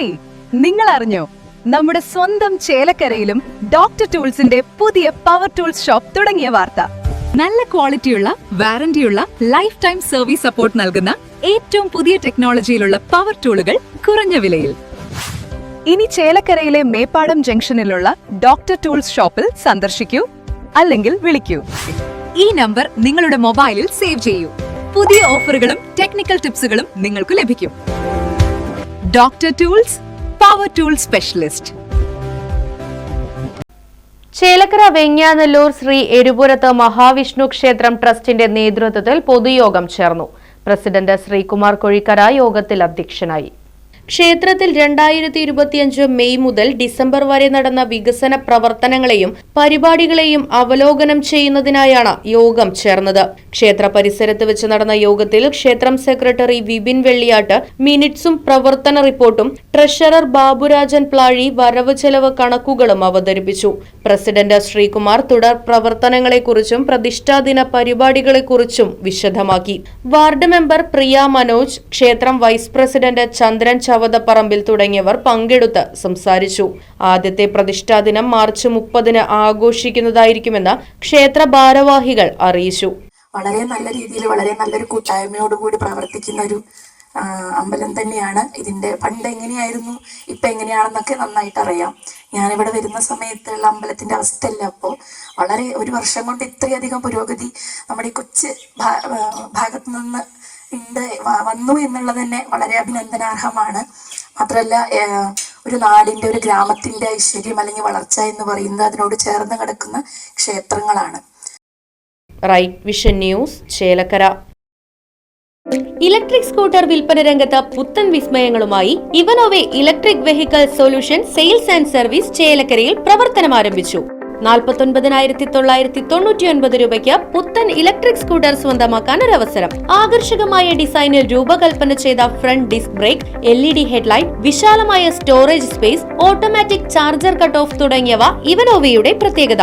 Hey നിങ്ങൾ അറിഞ്ഞോ നമ്മുടെ സ്വന്തം ചേലക്കരയിലും ഡോക്ടർ ടൂൾസിന്റെ പുതിയ പവർ ടൂൾസ് ഷോപ്പ് തുടങ്ങിയ വാർത്ത. നല്ല ക്വാളിറ്റിയുള്ള വാറന്റിയുള്ള ലൈഫ് ടൈം സർവീസ് സപ്പോർട്ട് നൽകുന്ന ഏറ്റവും പുതിയ ടെക്നോളജിയിലുള്ള പവർ ടൂളുകൾ കുറഞ്ഞ വിലയിൽ. ഇനി ചേലക്കരയിലെ മേപ്പാടം ജംഗ്ഷനിലുള്ള ഡോക്ടർ ടൂൾസ് ഷോപ്പിൽ സന്ദർശിക്കൂ അല്ലെങ്കിൽ വിളിക്കൂ. ഈ നമ്പർ നിങ്ങളുടെ മൊബൈലിൽ സേവ് ചെയ്യൂ. പുതിയ ഓഫറുകളും ടെക്നിക്കൽ ടിപ്സുകളും നിങ്ങൾക്ക് ലഭിക്കും. Doctor tools power tool specialist Chelakkara Venganallur Shri Erupurath Mahavishnu ക്ഷേത്രം ട്രസ്റ്റിന്റെ നേതൃത്വത്തിൽ പൊതുയോഗം ചേർന്നു. പ്രസിഡന്റ് ശ്രീകുമാർ കൊഴിക്കര യോഗത്തിൽ അധ്യക്ഷനായി. ക്ഷേത്രത്തിൽ രണ്ടായിരത്തി ഇരുപത്തിയഞ്ച് മെയ് മുതൽ ഡിസംബർ വരെ നടന്ന വികസന പ്രവർത്തനങ്ങളെയും പരിപാടികളെയും അവലോകനം ചെയ്യുന്നതിനായാണ് യോഗം ചേർന്നത്. ക്ഷേത്ര പരിസരത്ത് വെച്ച് നടന്ന യോഗത്തിൽ ക്ഷേത്രം സെക്രട്ടറി വിപിൻ വെള്ളിയാട്ട് മിനിറ്റ്സും പ്രവർത്തന റിപ്പോർട്ടും ട്രഷറർ ബാബുരാജൻ പ്ലാഴി വരവ് ചെലവ് കണക്കുകളും അവതരിപ്പിച്ചു. പ്രസിഡന്റ് ശ്രീകുമാർ തുടർ പ്രവർത്തനങ്ങളെക്കുറിച്ചും പ്രതിഷ്ഠാദിന പരിപാടികളെക്കുറിച്ചും വിശദമാക്കി. വാർഡ് മെമ്പർ പ്രിയ മനോജ് ക്ഷേത്രം വൈസ് പ്രസിഡന്റ് ചന്ദ്രൻ ചവതപ്പറമ്പിൽ തുടങ്ങിയവർ പങ്കെടുത്ത് സംസാരിച്ചു. ആദ്യത്തെ പ്രതിഷ്ഠാ ദിനം മാർച്ച് മുപ്പതിന് ആഘോഷിക്കുന്നതായിരിക്കുമെന്ന് ക്ഷേത്ര ഭാരവാഹികൾ അറിയിച്ചു. വളരെ നല്ല രീതിയിൽ വളരെ നല്ലൊരു കൂട്ടായ്മയോടുകൂടി പ്രവർത്തിക്കുന്ന ഒരു അമ്പലം തന്നെയാണ്. ഇതിന്റെ പണ്ട് എങ്ങനെയായിരുന്നു ഇപ്പൊ എങ്ങനെയാണെന്നൊക്കെ നന്നായിട്ട് അറിയാം. ഞാനിവിടെ വരുന്ന സമയത്തുള്ള അമ്പലത്തിന്റെ അവസ്ഥയല്ല അപ്പോൾ വളരെ ഒരു വർഷം കൊണ്ട് ഇത്രയധികം പുരോഗതി നമ്മുടെ കൊച്ചു ഭാഗത്തു നിന്ന് ഉണ്ട്. വന്നു എന്നുള്ളത് തന്നെ വളരെ അഭിനന്ദനാർഹമാണ്. മാത്രമല്ല ഒരു നാടിന്റെ ഒരു ഗ്രാമത്തിന്റെ ഐശ്വര്യം അല്ലെങ്കിൽ വളർച്ച എന്ന് പറയുന്നത് അതിനോട് ചേർന്ന് കിടക്കുന്ന ക്ഷേത്രങ്ങളാണ്. Right vision news Chelakkara. Electric scooter വിൽപ്പന രംഗത്ത് പുത്തൻ വിസ്മയങ്ങളുമായി Evanova electric vehicle solution sales and service ചേലക്കരയിൽ പ്രവർത്തനം ആരംഭിച്ചു നാൽപ്പത്തൊൻപതിനായിരത്തി തൊള്ളായിരത്തി തൊണ്ണൂറ്റി ഒൻപത് രൂപയ്ക്ക് പുത്തൻ ഇലക്ട്രിക് സ്കൂട്ടർ സ്വന്തമാക്കാൻ ഒരു അവസരം. ആകർഷകമായ ഡിസൈനിൽ രൂപകൽപ്പന ചെയ്ത front disc brake L E D headlight വിശാലമായ storage space automatic charger cut off തുടങ്ങിയവ ഇവനോവയുടെ പ്രത്യേകത.